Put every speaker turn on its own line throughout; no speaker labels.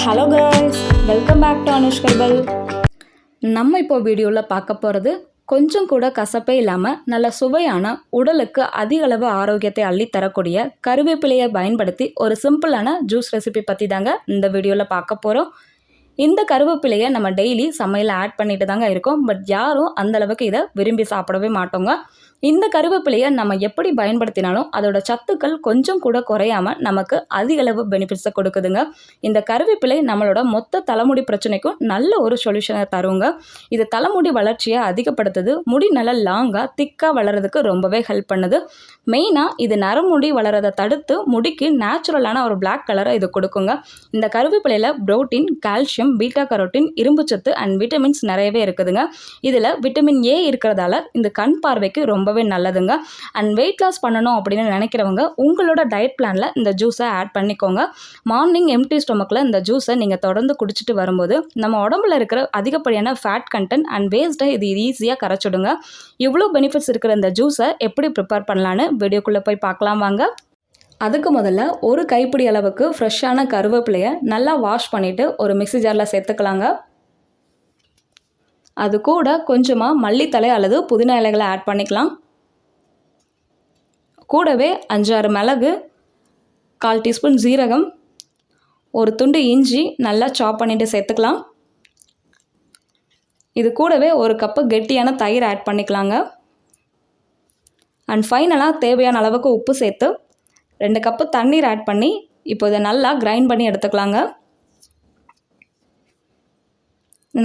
Hello girls welcome back to Anush herbal நம்ம இப்போ வீடியோவில் பார்க்க போகிறது கொஞ்சம் கூட கசப்பே இல்லாமல் நல்ல சுவையான உடலுக்கு அதிகளவு ஆரோக்கியத்தை அள்ளித்தரக்கூடிய கருவேப்பிலையை பயன்படுத்தி ஒரு சிம்பிளான ஜூஸ் ரெசிபி பற்றி தாங்க இந்த வீடியோவில் பார்க்க போகிறோம் இந்த கருவேப்பிலையை நம்ம டெய்லி சமையலில் ஆட் பண்ணிட்டு தாங்க இருக்கோம். பட் யாரும் அந்த அளவுக்கு இதை விரும்பி சாப்பிடவே மாட்டோங்க. இந்த கருவேப்பிலையை நம்ம எப்படி பயன்படுத்தினாலும் அதோட சத்துக்கள் கொஞ்சம் கூட குறையாம நமக்கு அதிக அளவு பெனிஃபிட்ஸை கொடுக்குதுங்க. இந்த கருவேப்பிலை நம்மளோட மொத்த தலைமுடி பிரச்சனைக்கும் நல்ல ஒரு சொல்யூஷனை தருங்க. இது தலைமுடி வளர்ச்சியை அதிகப்படுத்துது. முடி நல்லா லாங்காக திக்காக வளர்கிறதுக்கு ரொம்பவே ஹெல்ப் பண்ணுது. மெயினாக இது நரமுடி வளரதை தடுத்து முடிக்கு நேச்சுரலான ஒரு பிளாக் கலரை இது கொடுக்குங்க. இந்த கருவேப்பிலையில் புரோட்டீன் கால்சியம் பீட்டா கரோட்டின் இரும்புச்சத்து அண்ட் விட்டமின்ஸ் நிறையவே இருக்குதுங்க. இதில் விட்டமின் ஏ இருக்கிறதால இந்த கண் பார்வைக்கு ரொம்பவே நல்லதுங்க. அண்ட் வெயிட் லாஸ் பண்ணணும் அப்படின்னு நினைக்கிறவங்க உங்களோட டயட் பிளானில் இந்த ஜூஸை ஆட் பண்ணிக்கோங்க. மார்னிங் எம்டி ஸ்டொமக்கில் இந்த ஜூஸை நீங்கள் தொடர்ந்து குடிச்சிட்டு வரும்போது நம்ம உடம்புல இருக்கிற அதிகப்படியான ஃபேட் கண்டென்ட் அண்ட் வேஸ்ட்டை இது ஈஸியாக கரைச்சிடுங்க. இவ்வளோ பெனிஃபிட்ஸ் இருக்கிற இந்த ஜூஸை எப்படி ப்ரிப்பேர் பண்ணலான்னு வீடியோக்குள்ளே போய் பார்க்கலாம் வாங்க. அதுக்கு முதல்ல ஒரு கைப்பிடி அளவுக்கு ஃப்ரெஷ்ஷான கருவேப்பிலையை நல்லா வாஷ் பண்ணிவிட்டு ஒரு மிக்ஸி ஜாரில் சேர்த்துக்கலாங்க. அது கூட கொஞ்சமாக மல்லித்தலை அல்லது புதினா இலைகளை ஆட் பண்ணிக்கலாம். கூடவே அஞ்சாறு மிளகு கால் டீஸ்பூன் ஜீரகம் ஒரு துண்டு இஞ்சி நல்லா சாப் பண்ணிவிட்டு சேர்த்துக்கலாம். இது கூடவே ஒரு கப்பு கெட்டியான தயிர் ஆட் பண்ணிக்கலாங்க. அண்ட் ஃபைனலாக தேவையான அளவுக்கு உப்பு சேர்த்து ரெண்டு கப்பு தண்ணீர் ஆட் பண்ணி இப்போ இதை நல்லா கிரைண்ட் பண்ணி எடுத்துக்கலாங்க.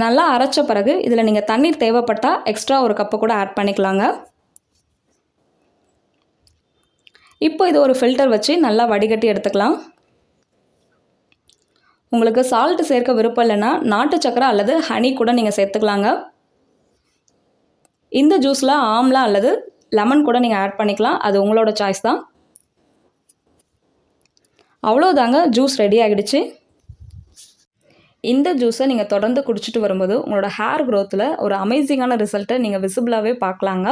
நல்லா அரைச்ச பிறகு இதில் நீங்கள் தண்ணீர் தேவைப்பட்டால் எக்ஸ்ட்ரா ஒரு கப்பு கூட ஆட் பண்ணிக்கலாங்க. இப்போ இது ஒரு ஃபில்டர் வச்சு நல்லா வடிகட்டி எடுத்துக்கலாம். உங்களுக்கு சால்ட் சேர்க்க விருப்பம் இல்லைன்னா நாட்டு சக்கரை அல்லது ஹனி கூட நீங்கள் சேர்த்துக்கலாங்க. இந்த ஜூஸில் ஆம்லா அல்லது லெமன் கூட நீங்கள் ஆட் பண்ணிக்கலாம். அது உங்களோட சாய்ஸ் தான். அவ்வளோதாங்க ஜூஸ் ரெடி ஆகிடுச்சு. இந்த ஜூஸை நீங்கள் தொடர்ந்து குடிச்சிட்டு வரும்போது உங்களோட ஹேர் க்ரோத்தில் ஒரு அமேசிங்கான ரிசல்ட்டை நீங்கள் விசிபிளாகவே பார்க்கலாங்க.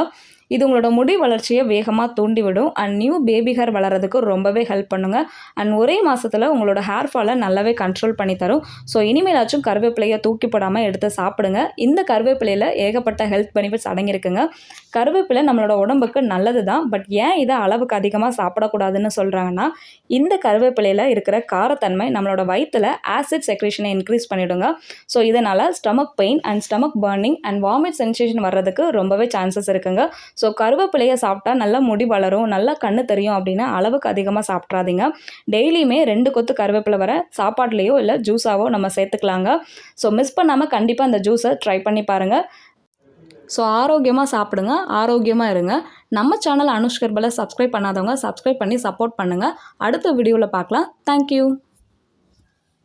இது உங்களோட முடி வளர்ச்சியை வேகமாக தூண்டிவிடும். அண்ட் நியூ பேபி ஹேர் வளர்கிறதுக்கு ரொம்பவே ஹெல்ப் பண்ணுங்க. அண்ட் ஒரே மாதத்தில் உங்களோட ஹேர் ஃபாலை நல்லாவே கண்ட்ரோல் பண்ணி தரும். ஸோ இனிமேலாச்சும் கருவேப்பிலையை தூக்கி போடாமல் எடுத்து சாப்பிடுங்க. இந்த கருவேப்பிலையில் ஏகப்பட்ட ஹெல்த் பெனிஃபிட்ஸ் அடங்கியிருக்குங்க. கருவேப்பிலை நம்மளோட உடம்புக்கு நல்லது தான் பட் ஏன் இதை அளவுக்கு அதிகமாக சாப்பிடக்கூடாதுன்னு சொல்கிறாங்கன்னா இந்த கருவேப்பிலையில் இருக்கிற காரத்தன்மை நம்மளோட வயிற்றில் ஆசிட் செக்ரேஷனை இன்க்ரீஸ் பண்ணிவிடுங்க ஸோ இதனால் stomach pain and stomach burning and vomit sensation வர்றதுக்கு ரொம்பவே சான்சஸ் இருக்குங்க. ஸோ கருவேப்பிலையை சாப்பிட்டா நல்லா முடி வளரும் நல்லா கண்ணு தெரியும் அப்படின்னா அளவுக்கு அதிகமாக சாப்பிட்றாதீங்க. டெய்லியுமே ரெண்டு கொத்து கருவேப்பிலை வர சாப்பாட்லேயோ இல்லை ஜூஸாவோ நம்ம சேர்த்துக்கலாங்க. ஸோ மிஸ் பண்ணாமல் கண்டிப்பாக அந்த ஜூஸை ட்ரை பண்ணி பாருங்கள் ஸோ ஆரோக்கியமாக சாப்பிடுங்க ஆரோக்கியமாக இருங்க. நம்ம சேனல் அனுஷ்கர்பலை சப்ஸ்கிரைப் பண்ணாதவங்க சப்ஸ்கிரைப் பண்ணி சப்போர்ட் பண்ணுங்கள் அடுத்த வீடியோவில் பார்க்கலாம். தேங்க்யூ